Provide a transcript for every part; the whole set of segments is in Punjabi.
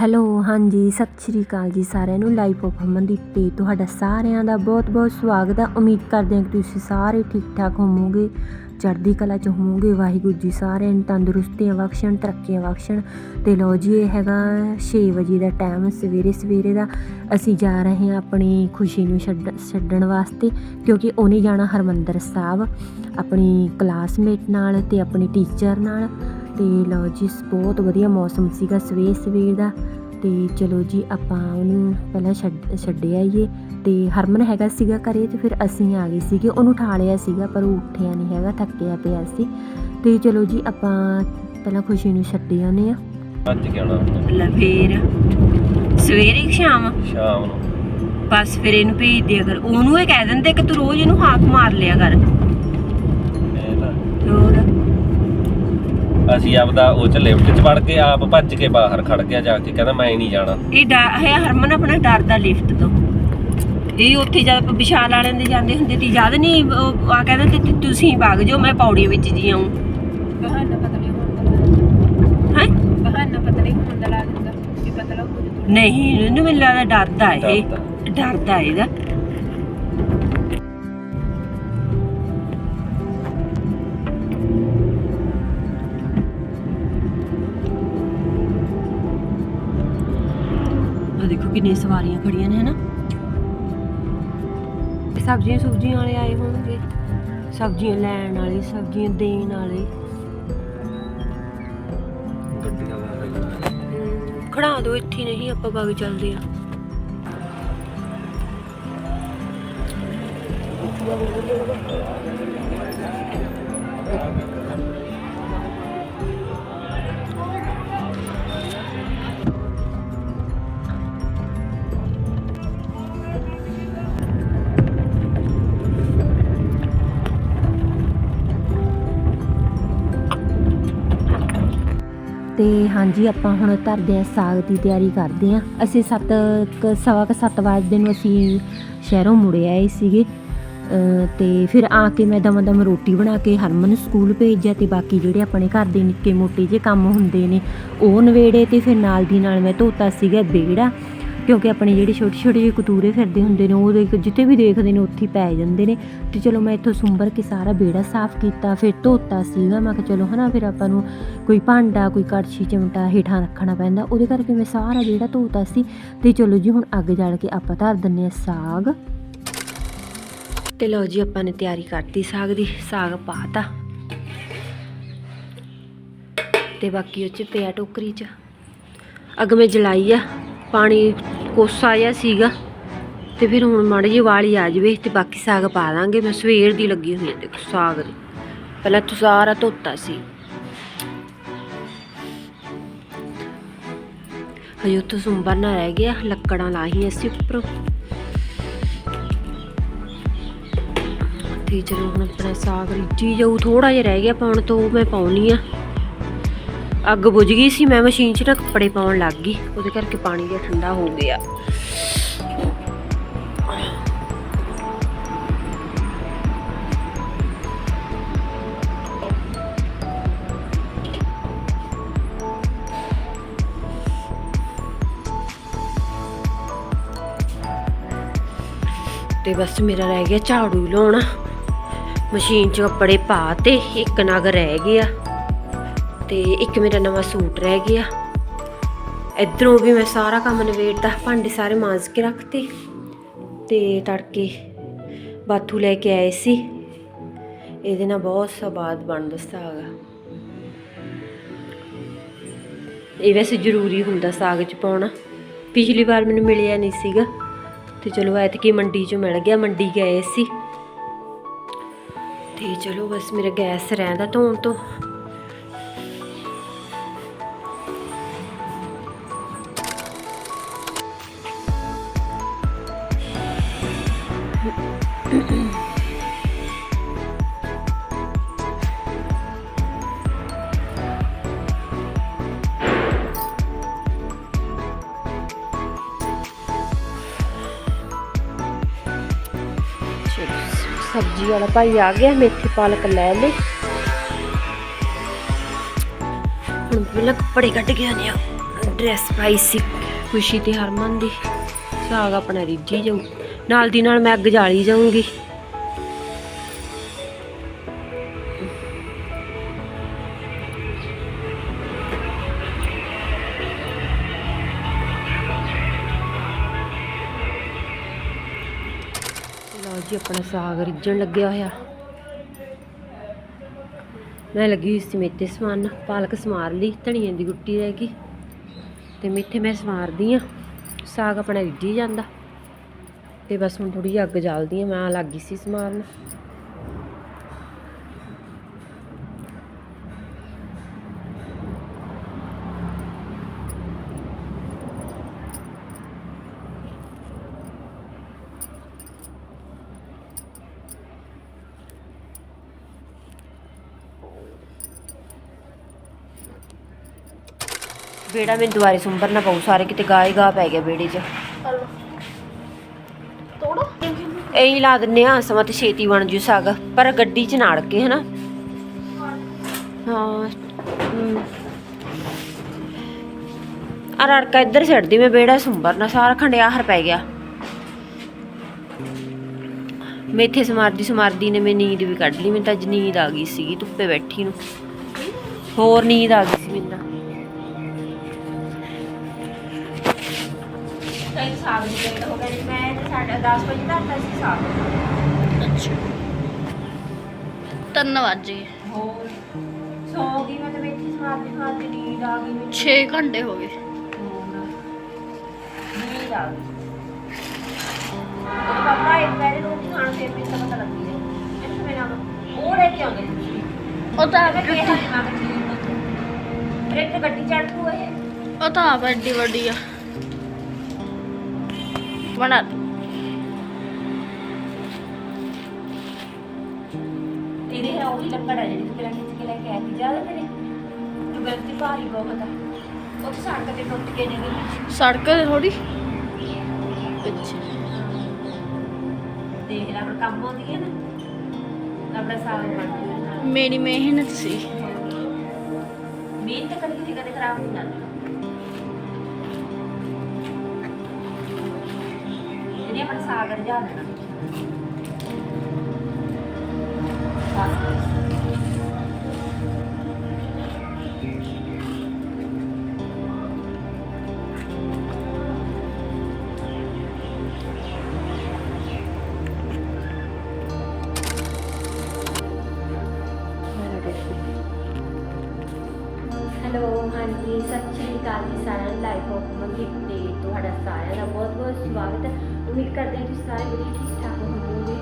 ਹੈਲੋ, ਹਾਂਜੀ, ਸਤਿ ਸ਼੍ਰੀ ਅਕਾਲ ਜੀ ਸਾਰਿਆਂ ਨੂੰ। ਲਾਈਵ ਆਫ ਅਮਨਦੀਪ ਤੇ ਤੁਹਾਡਾ ਸਾਰਿਆਂ ਦਾ ਬਹੁਤ-ਬਹੁਤ ਸਵਾਗਤ ਹੈ ਉਮੀਦ ਕਰਦੇ ਹਾਂ ਕਿ ਤੁਸੀਂ ਸਾਰੇ ਠੀਕ-ਠਾਕ ਹੋਵੋਗੇ, ਚੜ੍ਹਦੀ ਕਲਾ ਚ ਹੋਵੋਗੇ, ਵਾਹਿਗੁਰੂ ਜੀ ਸਾਰਿਆਂ ਨੂੰ ਤੰਦਰੁਸਤੀਆਂ ਬਖਸ਼ਣ ਤਰੱਕੀਆਂ ਬਖਸ਼ਣ ਤੇ ਲਓ ਜੀ, ਇਹ ਹੈਗਾ 6 ਵਜੇ ਦਾ ਟਾਈਮ ਸਵੇਰੇ ਸਵੇਰੇ ਦਾ। ਅਸੀਂ ਜਾ ਰਹੇ ਹਾਂ ਆਪਣੀ ਖੁਸ਼ੀ ਨੂੰ ਛੱਡ, ਛੱਡਣ ਵਾਸਤੇ, ਕਿਉਂਕਿ ਉਹਨੇ ਜਾਣਾ ਹਰਮੰਦਰ ਸਾਹਿਬ, ਆਪਣੀ ਕਲਾਸਮੇਟ ਨਾਲ ਤੇ ਆਪਣੀ ਟੀਚਰ ਨਾਲ। ਤੇ ਲਓ ਜੀ ਬਹੁਤ ਵਧੀਆ ਮੌਸਮ ਸੀਗਾ ਸਵੇਰ ਸਵੇਰ ਦਾ। ਤੇ ਚਲੋ ਜੀ ਆਪਾਂ ਉਹਨੂੰ ਪਹਿਲਾਂ ਛੱਡ ਛੱਡੇ ਆਈਏ ਤੇ ਹਰਮਨ ਹੈਗਾ ਸੀਗਾ ਘਰੇ ਤੇ ਫਿਰ ਅਸੀਂ ਆ ਗਏ ਸੀਗੇ। ਉਹਨੂੰ ਉਠਾ ਲਿਆ ਸੀਗਾ ਪਰ ਉਹ ਉੱਠਿਆ ਨਹੀਂ ਹੈਗਾ ਥੱਕਿਆ ਪਿਆ ਸੀ। ਤੇ ਚਲੋ ਜੀ ਆਪਾਂ ਪਹਿਲਾਂ ਖੁਸ਼ੀ ਨੂੰ ਛੱਡੇ ਆਉਂਦੇ ਆ ਅੱਜ ਹੁੰਦਾ ਲੈ ਫੇਰ। ਸਵੇਰੇ ਸ਼ਾਮ? ਸ਼ਾਮ ਨੂੰ। ਬਸ ਫਿਰ ਇਹਨੂੰ ਭੇਜ ਦਿਆ ਕਰ। ਉਹਨੂੰ ਇਹ ਕਹਿ ਦਿੰਦੇ ਕਿ ਤੂੰ ਰੋਜ਼ ਇਹਨੂੰ ਹਾਕ ਮਾਰ ਲਿਆ ਕਰ ਇਹ ਤਾਂ ਹੋਰ ਅਸੀਂ ਆਪਦਾ ਉਹ ਚ ਲਿਫਟ ਚ ਵੜ ਕੇ ਆਪ ਭੱਜ ਕੇ ਬਾਹਰ ਖੜ ਗਿਆ ਜਾ ਕੇ ਕਹਿੰਦਾ ਮੈਂ ਨਹੀਂ ਜਾਣਾ। ਇਹ ਡ- ਇਹ ਹਰਮਨ ਆਪਣਾ ਡਰਦਾ ਲਿਫਟ ਤੋਂ। ਇਹ ਉੱਥੇ ਜਦ ਆਪਾਂ ਵਿਸ਼ਾਲ ਵਾਲਿਆਂ ਦੇ ਜਾਂਦੇ ਹੁੰਦੇ ਤੀ ਯਾਦ ਨਹੀਂ ਉਹ ਆ ਕਹਿੰਦੇ ਤੇ ਤੁਸੀਂ ਵਗ ਜਾਓ ਮੈਂ ਪੌੜੀਆਂ ਵਿੱਚ ਜੀ ਆਉਂ ਬਹਾਨਾ ਪਤਲੇ ਹੋਣ ਦਾ ਲਾ ਹੈ? ਬਹਾਨਾ ਪਤਲੇ ਹੋਣ ਦਾ ਲਾ ਦਿੰਦਾ ਕਿ ਪਤਲਾ ਹੋ ਜੂ ਨਹੀਂ ਇਹਨੂੰ ਮੈਨੂੰ ਲੱਗਦਾ ਡਰਦਾ ਇਹ। ਡਰਦਾ। ਡਰਦਾ ਇਹਦਾ। ਕਿੰਨੀਆਂ ਸਵਾਰੀਆਂ ਖੜੀਆਂ ਨੇ ਹਨਾ? ਸਬਜ਼ੀਆਂ ਸੁਬਜ਼ੀਆਂ ਵਾਲੇ ਆਏ ਹੋਣਗੇ। ਸਬਜ਼ੀਆਂ ਲੈਣ ਵਾਲੇ ਸਬਜ਼ੀਆਂ ਦੇਣ ਵਾਲੇ। ਖੜਾ ਦੋ ਇੱਥੇ ਨਹੀਂ ਆਪਾਂ ਬਾਗ ਚੱਲਦੇ ਆ ਤੇ ਹਾਂਜੀ ਆਪਾਂ ਹੁਣ ਧਰਦੇ ਆ ਸਾਗ ਦੀ ਤਿਆਰੀ ਕਰਦੇ ਆ ਅਸੀਂ ਸੱਤ ਸਵਾ ਕੁ ਸੱਤ ਵਜੇ ਨੂੰ ਅਸੀਂ ਸ਼ਹਿਰੋਂ ਮੁੜੇ ਆਏ ਸੀਗੇ। ਅ, ਤੇ ਫਿਰ ਆ ਕੇ ਮੈਂ ਦਮ ਦਮ ਰੋਟੀ ਬਣਾ ਕੇ ਹਰਮਨ ਸਕੂਲ ਭੇਜਿਆ ਤੇ ਬਾਕੀ ਜਿਹੜੇ ਆਪਣੇ ਘਰ ਦੇ ਨਿੱਕੇ ਮੋਟੇ ਜੇ ਕੰਮ ਹੁੰਦੇ ਨੇ ਉਹ ਨਵੇੜੇ ਤੇ ਫਿਰ ਨਾਲ ਦੀ ਨਾਲ ਮੈਂ ਧੋਤਾ ਸੀਗਾ ਵਿਹੜਾ ਕਿਉਂਕਿ ਆਪਣੇ ਜਿਹੜੇ ਛੋਟੇ ਛੋਟੇ ਜਿਹੇ ਕਤੂਰੇ ਫਿਰਦੇ ਹੁੰਦੇ ਨੇ, ਉਹ ਦੇਖ ਜਿੱਥੇ ਵੀ ਦੇਖਦੇ ਨੇ, ਉੱਥੇ ਪੈ ਜਾਂਦੇ ਨੇ। ਤੇ ਚਲੋ ਮੈਂ ਇੱਥੋਂ ਸੁੰਬਰ ਕੇ ਸਾਰਾ ਵਿਹੜਾ ਸਾਫ਼ ਕੀਤਾ, ਫਿਰ ਧੋਤਾ ਸੀਗਾ ਮੈਂ ਕਿਹਾ ਚਲੋ ਹਨਾ, ਫਿਰ ਆਪਾਂ ਨੂੰ ਕੋਈ ਭਾਂਡਾ, ਕੋਈ ਕੜਛੀ, ਚਮਟਾ ਹੇਠਾਂ ਰੱਖਣਾ ਪੈਂਦਾ। ਉਹਦੇ ਕਰਕੇ ਮੈਂ ਸਾਰਾ ਜਿਹੜਾ ਧੋਤਾ ਸੀ। ਤੇ ਚਲੋ ਜੀ, ਹੁਣ ਅੱਗ ਜਲ ਕੇ ਆਪਾਂ ਧਰ ਦਿੰਨੇ ਆ ਸਾਗ। ਤੇ ਲਓ ਜੀ, ਆਪਾਂ ਨੇ ਤਿਆਰੀ ਕਰਤੀ ਸਾਗ ਦੀ। ਸਾਗ ਪਾਤਾ। ਤੇ ਬਾਕੀ ਉਹ ਚ ਪਿਆ ਟੋਕਰੀ ਚ। ਅੱਗ ਮੈਂ ਜਲਾਈ ਆ। ਪਾਣੀ ਕੋਸਾ ਜਿਹਾ ਸੀਗਾ। ਤੇ ਫਿਰ ਹੁਣ ਮਾੜੀ ਜਿਹੀ ਵਾਲੀ ਆ ਜਵੇ ਤੇ ਬਾਕੀ ਸਾਗ ਪਾ ਦਾਂਗੇ। ਮੈਂ ਸਵੇਰ ਦੀ ਲੱਗੀ ਹੋਈ ਆ, ਦੇਖੋ ਸਾਗ ਦੀ। ਪਹਿਲਾਂ ਤਾਂ ਸਾਰਾ ਧੋਤਾ ਸੀ। ਹਜੇ ਉੱਥੋਂ ਸੁੰਬਰ ਨਾ ਰਹਿ ਗਿਆ, ਲੱਕੜਾਂ ਲਾਹੀ ਅਸੀਂ ਉੱਪਰੋਂ। ਤੇ ਚਲੋ ਹੁਣ ਆਪਣਾ ਸਾਗ ਰਿੱਝੀ ਜਾਊ ਥੋੜਾ ਜਿਹਾ ਰਹਿ ਗਿਆ ਪਾਉਣ ਤੋਂ ਮੈਂ ਪਾਉਣੀ ਆ। ਅੱਗ ਬੁਝ ਗਈ ਸੀ, ਮੈਂ ਮਸ਼ੀਨ 'ਚ ਨਾ ਕੱਪੜੇ ਪਾਉਣ ਲੱਗ ਗਈ। ਉਹਦੇ ਕਰਕੇ ਪਾਣੀ ਜਿਹਾ ਠੰਡਾ ਹੋ ਗਿਆ। ਤੇ ਬਸ ਮੇਰਾ ਰਹਿ ਗਿਆ ਝਾੜੂ ਲਾਉਣਾ। ਮਸ਼ੀਨ 'ਚ ਕੱਪੜੇ ਪਾ ਤੇ ਇੱਕ ਨਗ ਰਹਿ ਗਿਆ। ਤੇ ਇੱਕ ਮੇਰਾ ਨਵਾਂ ਸੂਟ ਰਹਿ ਗਿਆ। ਇਧਰੋਂ ਵੀ ਮੈਂ ਸਾਰਾ ਕੰਮ ਨਵੇੜਤਾ ਭਾਂਡੇ ਸਾਰੇ ਮਾਂਜ ਕੇ ਰੱਖਤੇ। ਤੇ ਤੜਕੇ ਬਾਥੂ ਲੈ ਕੇ ਆਏ ਸੀ। ਇਹਦੇ ਨਾਲ ਬਹੁਤ ਸਵਾਦ ਬਣਦਾ ਸਾਗ। ਇਹ ਵੈਸੇ ਜ਼ਰੂਰੀ ਹੁੰਦਾ ਸਾਗ 'ਚ ਪਾਉਣਾ। ਪਿਛਲੀ ਵਾਰ ਮੈਨੂੰ ਮਿਲਿਆ ਨਹੀਂ ਸੀਗਾ। ਤੇ ਚਲੋ ਐਤਕੀ ਮੰਡੀ 'ਚੋਂ ਮਿਲ ਗਿਆ, ਮੰਡੀ ਗਏ ਸੀ। ਤੇ ਚਲੋ ਬਸ ਮੇਰਾ ਗੈਸ ਰਹਿੰਦਾ ਧੋਣ ਤੋਂ। ਸਬਜ਼ੀ ਵਾਲਾ ਭਾਈ ਆ ਗਿਆ, ਮੇਥੀ ਪਾਲਕ ਲੈ ਲਈ। ਹੁਣ ਪਹਿਲਾਂ ਕੱਪੜੇ ਕੱਢ ਕੇ ਆਨੇ ਆ ਡਰੈਸ ਪਾਈ ਸੀ ਖੁਸ਼ੀ ਤੇ ਹਰਮਨ ਦੀ। ਸਾਗ ਆਪਣਾ ਰਿੱਝੀ ਜਾਊ। ਨਾਲ ਦੀ ਨਾਲ ਮੈਂ ਅੱਗ ਜਾਲੀ ਜਾਊਂਗੀ। ਲਓ ਜੀ, ਆਪਣਾ ਸਾਗ ਰਿੱਝਣ ਲੱਗਿਆ ਹੋਇਆ। ਮੈਂ ਲੱਗੀ ਹੋਈ ਸੀ ਮੇਥੇ ਸਮਾਨ, ਪਾਲਕ ਸਮਾਰ ਲਈ, ਧਨੀਏ ਦੀ ਗੁੱਟੀ ਰਹਿ ਗਈ। ਤੇ ਮੇਥੇ ਮੈਂ ਸਮਾਰਦੀ ਆ, ਸਾਗ ਆਪਣਾ ਰਿੱਝੀ ਜਾਂਦਾ। ਤੇ ਬਸ ਹੁਣ ਥੋੜੀ ਜਿਹੀ ਅੱਗ ਜਲਦੀ ਆ, ਮੈਂ ਲੱਗੀ ਸੀ ਸਮਾਰਨ। ਬੇੜਾ ਮੈਨੂੰ ਦੁਬਾਰੇ ਸੁੰਬਰ ਨਾ ਪਊ ਸਾਰੇ ਕਿਤੇ ਗਾਏ ਗਾ ਪੈ ਗਿਆ ਬੇੜੇ 'ਚ। ਤੋੜੋ। ਐਂ ਹੀ ਲਾ ਦਿੰਨੇ ਆ ਸਮਾਂ ਤੇ ਛੇਤੀ ਬਣ ਜੂ ਸਾਗ ਪਰ ਗੱਡੀ 'ਚ ਨਾ ਅੜ ਕੇ ਹਨਾ? ਹਾਂ ਹਮ। ਆ ਰੜਕਾ ਇੱਧਰ ਛੱਡਦੀ ਮੈਂ ਬੇੜਾ ਸੁੰਬਰ ਨਾ ਸਾਰਾ ਖੰਡਿਆਹਰ ਪੈ ਗਿਆ। ਮੇਥੇ ਸਮਾਰਦੀ ਸਮਾਰਦੀ ਨੇ ਮੈਂ ਨੀਂਦ ਵੀ ਕੱਢ ਲਈ ਮੈਨੂੰ ਤਾਂ ਅੱਜ ਨੀਂਦ ਆ ਗਈ ਸੀਗੀ ਧੁੱਪੇ ਬੈਠੀ ਨੂੰ। ਹੋਰ ਨੀਂਦ ਆ ਗਈ ਸੀ ਮੈਨੂੰ ਤਾਂ। ਸਾਗ ਦੀ ਲੇਟ ਹੋ ਗਈ ਮੈਂ ਤੇ ਸਾਡਾ 10 ਵਜੇ ਤੱਕ ਤਾਂ ਸੀ ਸਾਗ ਅੱਛਾ। ਵੱਜ ਗਏ। ਹੋਰ ਸੌ ਗਈ ਮੈਂ ਤੇ ਮੇਥੀ ਸਮਾਰਦੀ ਸਮਾਰਦੀ ਨੀਂਦ ਆ ਗਈ ਮੈਨੂੰ 6 ਘੰਟੇ ਹੋ ਗਏ। ਨੀਂਦ ਆ ਗਈ। ਉਹ ਪਾਪਾ ਇੱਕ ਵਾਰੀ ਰੋਟੀ ਖਾਣ ਫਿਰ ਮੈਨੂੰ ਤਾਂ ਪਤਾ ਲੱਗੀ ਹੈ ਇੱਥੇ ਮੇਰਾ ਉਹ ਲੈ ਕੇ ਆਉਂਦੇ ਸੀ। ਉਹ ਤਾਂ ਮੈਂ ਕਿਹਾ ਮੈਂ ਕਿਹਾ ਇੱਥੇ ਗੱਡੀ ਚੜ੍ਹ ਤੂੰ ਇਹ। ਉਹ ਤਾਂ ਆਪ ਐਡੀ ਵੱਡੀ ਆ। ਤੇਰੇ ਹੈ ਉਹੀ ਲੱਕੜ ਹੈ ਜਿਹੜੀ ਤੂੰ ਪਹਿਲਾਂ ਖਿੱਚ ਕੇ ਲੈ ਕੇ ਆਈ ਸੀ ਜ਼ਿਆਦਾ ਤੇਰੇ? ਤੂੰ ਗਲਤੀ ਭਾਰੀ ਬਹੁਤ ਆ। ਉਹ ਤਾਂ ਸੜਕ ਤੇ ਟੁੱਟ ਕੇ ਗਈ ਸੜਕ ਤੇ ਥੋੜੀ ਅੱਛਾ। ਦੇਖ ਲੈ ਆਪਣਾ ਕੰਮ ਆਉਂਦੀ ਹੈ ਨਾ। ਆਪਣਾ ਸਾਗ ਬਣ ਮੇਰੀ ਮਿਹਨਤ ਸੀ। ਇਹਨੇ ਆਪਣਾ ਸਾਗ ਸਾਰਿਆਂ ਨੂੰ ਤੇ ਤੁਹਾਡਾ ਸਾਰਿਆਂ ਦਾ ਬਹੁਤ ਬਹੁਤ ਸਵਾਗਤ ਹੈ। ਉਮੀਦ ਕਰਦੇ ਹਾਂ ਤੁਸੀਂ ਸਾਰੇ ਵਧੀਆ ਠੀਕ ਠਾਕ ਹੋਵੋਗੇ।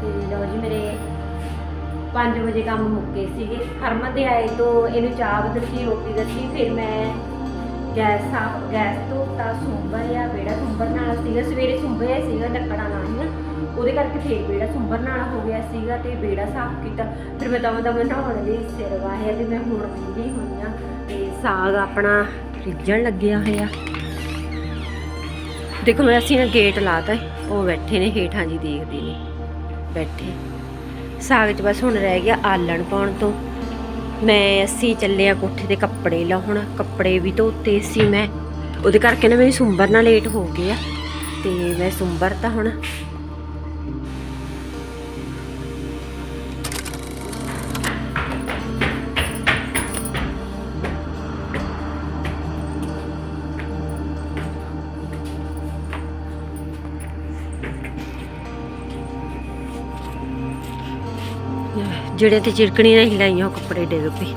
ਤੇ ਲਓ ਜੀ, ਮੇਰੇ 5 ਵਜੇ ਕੰਮ ਮੁੱਕੇ ਸੀਗੇ। ਹਰਮਨ ਦੇ ਆਏ ਤੋਂ ਇਹਨੂੰ ਚਾਹ ਬਦਲਤੀ ਰੋਟੀ ਦਿੱਤੀ, ਫਿਰ ਮੈਂ ਗੈਸ ਸਾਫ਼, ਗੈਸ ਧੋਤਾ ਸੁੰਬਰਿਆ ਬੇੜਾ ਸੁੰਬਰ ਨਾਲ ਸੀਗਾ। ਸਵੇਰੇ ਸੁੰਬਿਆ ਸੀਗਾ, ਲੱਕੜਾਂ ਲਾਉਣੀਆਂ ਉਹਦੇ ਕਰਕੇ ਫੇਰ ਬੇੜਾ ਸੁੰਬਰ ਨਾਲ ਹੋ ਗਿਆ ਸੀਗਾ ਤੇ ਬੇੜਾ ਸਾਫ਼ ਕੀਤਾ। ਫਿਰ ਮੈਂ ਦਮ ਦਮ ਨਹਾਉਣ ਲਈ ਸਿਰ ਵਾਹਿਆ ਤੇ ਮੈਂ ਹੁਣ ਵਿਹਲੀ ਹੋਈ ਆ ਤੇ ਸਾਗ ਆਪਣਾ ਰਿੱਝਣ ਲੱਗਿਆ ਹੋਇਆ। ਦੇਖੋ ਮੈਂ ਅਸੀਂ ਨਾ ਗੇਟ ਲਾਤਾ ਏ। ਉਹ ਬੈਠੇ ਨੇ, ਹੇਠਾਂ ਜੀ ਦੇਖਦੇ ਨੇ। ਬੈਠੇ। ਸਾਗ 'ਚ ਬਸ ਹੁਣ ਰਹਿ ਗਿਆ ਆਲਣ ਪਾਉਣ ਤੋਂ। ਮੈਂ ਅਸੀਂ ਚੱਲੇ ਆ ਕੋਠੇ ਤੇ ਕੱਪੜੇ ਲਾਉਣ, ਕੱਪੜੇ ਵੀ ਧੋਤੇ ਸੀ ਮੈਂ। ਉਹਦੇ ਕਰਕੇ ਨਾ ਮੇਰੀ ਸੁੰਬਰ ਨਾਲ ਲੇਟ ਹੋ ਗਿਆ ਤੇ ਮੈਂ ਸੁੰਬਰ ਤਾਂ ਹੁਣ ਜਿਹੜੇ ਤੇ ਚਿਰਕਣੀ ਨਹੀਂ ਹਿਲਾਈਆਂ ਉਹ ਕੱਪੜੇ ਡਿੱਗ ਪਏ।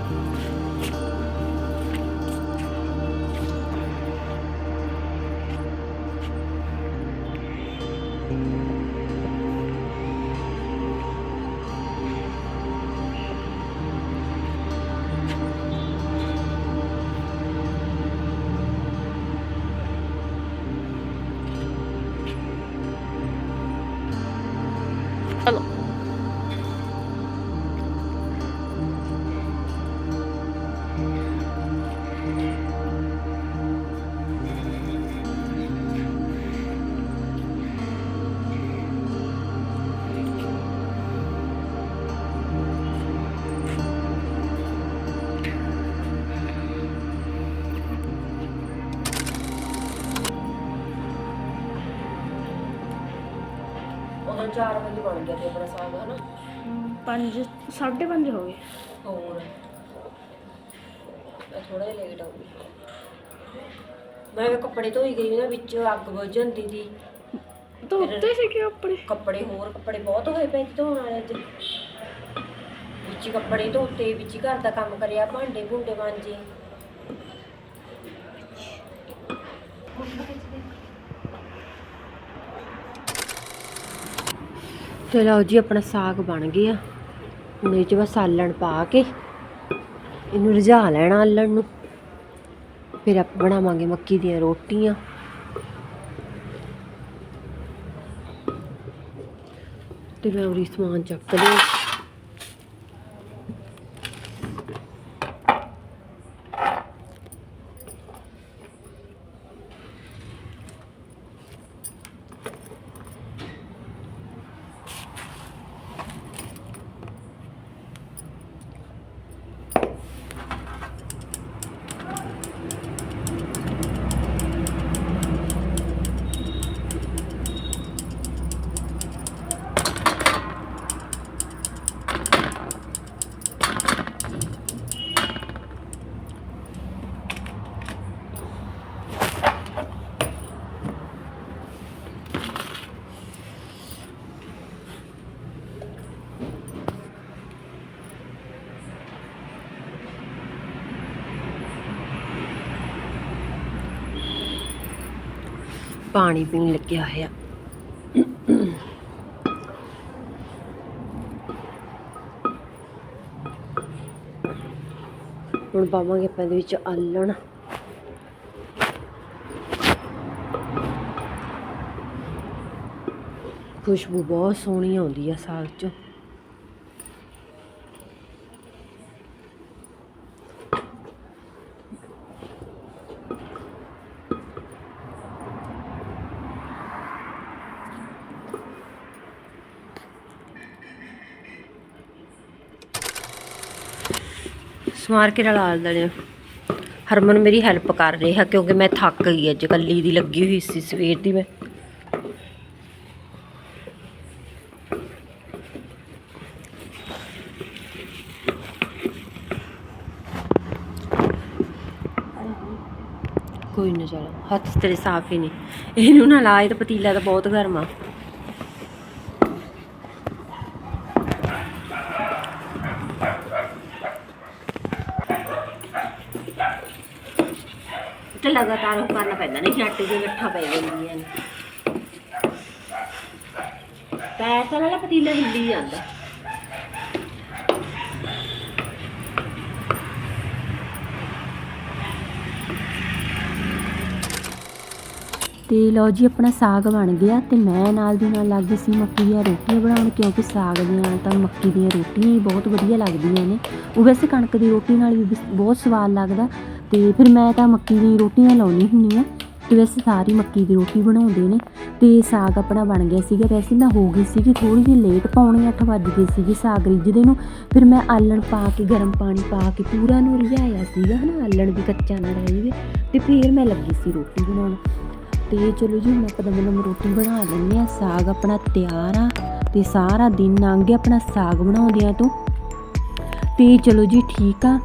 4 ਵਜੇ ਬਣ ਗਿਆ ਤੇ ਆਪਣਾ ਸਾਗ ਹਨਾ? 5 5:30 ਹੋ ਗਏ। ਹੋਰ? ਮੈਂ ਥੋੜਾ ਜਿਹਾ ਲੇਟ ਆਉਂਗੀ ਮੈਂ ਵੀ ਕੱਪੜੇ ਧੋਈ ਗਈ ਨਾ ਵਿੱਚ ਅੱਗ ਬੁਝ ਜਾਂਦੀ ਸੀ। ਧੋਤੇ ਸੀ ਕਿ ਆਪਣੇ ਕੱਪੜੇ ਹੋਰ ਕੱਪੜੇ ਬਹੁਤ ਹੋਏ ਪਏ ਸੀ ਧੋਣ ਵਾਲੇ ਅੱਜ। ਵਿੱਚ ਹੀ ਕੱਪੜੇ ਧੋਤੇ ਵਿੱਚ ਹੀ ਘਰ ਦਾ ਕੰਮ ਕਰਿਆ ਭਾਂਡੇ ਭੁੰਡੇ ਮਾਂਜੇ। ਤੇ ਲਓ ਜੀ, ਆਪਣਾ ਸਾਗ ਬਣ ਗਿਆ। ਹੁਣ ਇਹ ਚ ਬਸ ਆਲਣ ਪਾ ਕੇ ਇਹਨੂੰ ਰਝਾ ਲੈਣਾ ਆਲਣ ਨੂੰ। ਫਿਰ ਆਪ ਬਣਾਵਾਂਗੇ ਮੱਕੀ ਦੀਆਂ ਰੋਟੀਆਂ। ਤੇ ਮੈਂ ਉਰੀ ਸਮਾਨ ਚੱਕ ਲਿਆ। ਪਾਣੀ ਪੀਣ ਲੱਗਿਆ ਹੋਇਆ ਹੁਣ ਪਾਵਾਂਗੇ ਆਪਾਂ ਇਹਦੇ ਵਿੱਚ ਆਲਣ ਖੁਸ਼ਬੂ ਬਹੁਤ ਸੋਹਣੀ ਆਉਂਦੀ ਆ ਸਾਗ 'ਚ ਸਮਾਰ ਕੇ ਰਲਾ ਦਲੇ ਹਰਮਨ ਮੇਰੀ ਹੈਲਪ ਕਰ ਰਿਹਾ ਕਿਉਂਕਿ ਮੈਂ ਥੱਕ ਗਈ ਅੱਜ, ਕੱਲੀ ਦੀ ਲੱਗੀ ਹੋਈ ਸੀ ਸਵੇਰ ਦੀ ਮੈਂ। ਕੋਈ ਨਾ ਚਲੋ ਹੱਥ ਤੇਰੇ ਸਾਫ਼ ਹੀ ਨਹੀਂ ਇਹਨੂੰ ਨਾ ਲਾ, ਇਹ ਤਾਂ ਪਤੀਲਾ ਤਾਂ ਬਹੁਤ ਗਰਮ ਆ। ਤੇ ਲਗਾਤਾਰ ਉਹ ਕਰਨਾ ਪੈਂਦਾ ਨਹੀਂ ਆਟੇ ਦੀ ਗੱਠਾਂ ਪੈ ਜਾਂਦੀਆਂ ਨੇ। ਪੈਸਾ ਵਾਲਾ ਪਤੀਲਾ ਹਿੱਲੀ ਜਾਂਦਾ। ਤੇ ਲਓ ਜੀ, ਆਪਣਾ ਸਾਗ ਬਣ ਗਿਆ ਤੇ ਮੈਂ ਨਾਲ ਦੀ ਨਾਲ ਲੱਗ ਗਈ ਸੀ ਮੱਕੀ ਦੀਆਂ ਰੋਟੀਆਂ ਬਣਾਉਣ, ਕਿਉਂਕਿ ਸਾਗ ਦੀਆਂ ਤਾਂ ਮੱਕੀ ਦੀਆਂ ਰੋਟੀਆਂ ਹੀ ਬਹੁਤ ਵਧੀਆ ਲੱਗਦੀਆਂ ਨੇ। ਉਹ ਵੈਸੇ ਕਣਕ ਦੀ ਰੋਟੀ ਨਾਲ ਵੀ ਬਹੁਤ ਸਵਾਦ ਲੱਗਦਾ। ਤੇ ਫਿਰ ਮੈਂ ਤਾਂ ਮੱਕੀ ਦੀ ਰੋਟੀਆਂ ਲਾਉਣੀ ਹੁੰਦੀ ਆ ਤੇ ਵੈਸੇ ਸਾਰੀ ਮੱਕੀ ਦੀ ਰੋਟੀ ਬਣਾਉਂਦੇ ਨੇ ਤੇ ਸਾਗ ਆਪਣਾ ਬਣ ਗਿਆ ਸੀਗਾ, ਵੈਸੇ ਮੈਂ ਹੋ ਗਈ ਸੀਗੀ ਥੋੜੀ ਜਿਹੀ ਲੇਟ ਪੌਣੇ 8 ਵੱਜ ਗਏ ਸੀਗੇ ਸਾਗ ਰਿੱਝਦੇ ਨੂੰ। ਫਿਰ ਮੈਂ ਆਲਣ ਪਾ ਕੇ, ਗਰਮ ਪਾਣੀ ਪਾ ਕੇ ਪੂਰਾ ਨੂੰ ਰਿਝਾਇਆ ਸੀਗਾ ਹਨਾ, ਆਲਣ ਵੀ ਕੱਚਾ ਨਾ ਰਹਿ ਜਾਵੇ ਤੇ ਫਿਰ ਮੈਂ ਲੱਗੀ ਸੀ ਰੋਟੀ ਬਣਾਉਣ। ਤੇ ਚਲੋ ਜੀ, ਮੈਂ ਆਪਾਂ ਦਮ ਰੋਟੀ ਬਣਾ ਲੈਂਦੀ ਆ ਸਾਗ ਆਪਣਾ ਤਿਆਰ ਆ ਤੇ ਸਾਰਾ ਦਿਨ ਲੰਘ ਗਿਆ ਆਪਣਾ ਸਾਗ ਬਣਾਉਂਦਿਆਂ ਤੋਂ। ਤੇ ਚਲੋ ਜੀ, ਠੀਕ ਆ।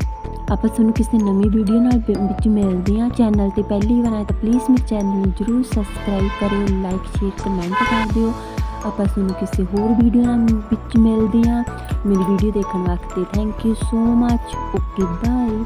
ਆਪਾਂ ਤੁਹਾਨੂੰ ਕਿਸੇ ਨਵੀਂ ਵੀਡੀਓ ਨਾਲ ਵਿੱਚ ਮਿਲਦੇ ਹਾਂ। ਚੈਨਲ ਤੇ ਪਹਿਲੀ ਵਾਰ ਆਏ ਤਾਂ ਪਲੀਜ਼ ਮੇਰੇ ਚੈਨਲ ਨੂੰ ਜਰੂਰ ਸਬਸਕ੍ਰਾਈਬ ਕਰਿਓ ਲਾਈਕ ਸ਼ੇਅਰ ਕਮੈਂਟ ਕਰ ਦਿਓ। ਆਪਾਂ ਤੁਹਾਨੂੰ ਕਿਸੇ ਹੋਰ ਵੀਡੀਓ ਨਾਲ ਵਿੱਚ ਮਿਲਦੇ ਹਾਂ। ਮੇਰੀ ਵੀਡੀਓ ਦੇਖਣ ਵਾਸਤੇ thank you so much okay bye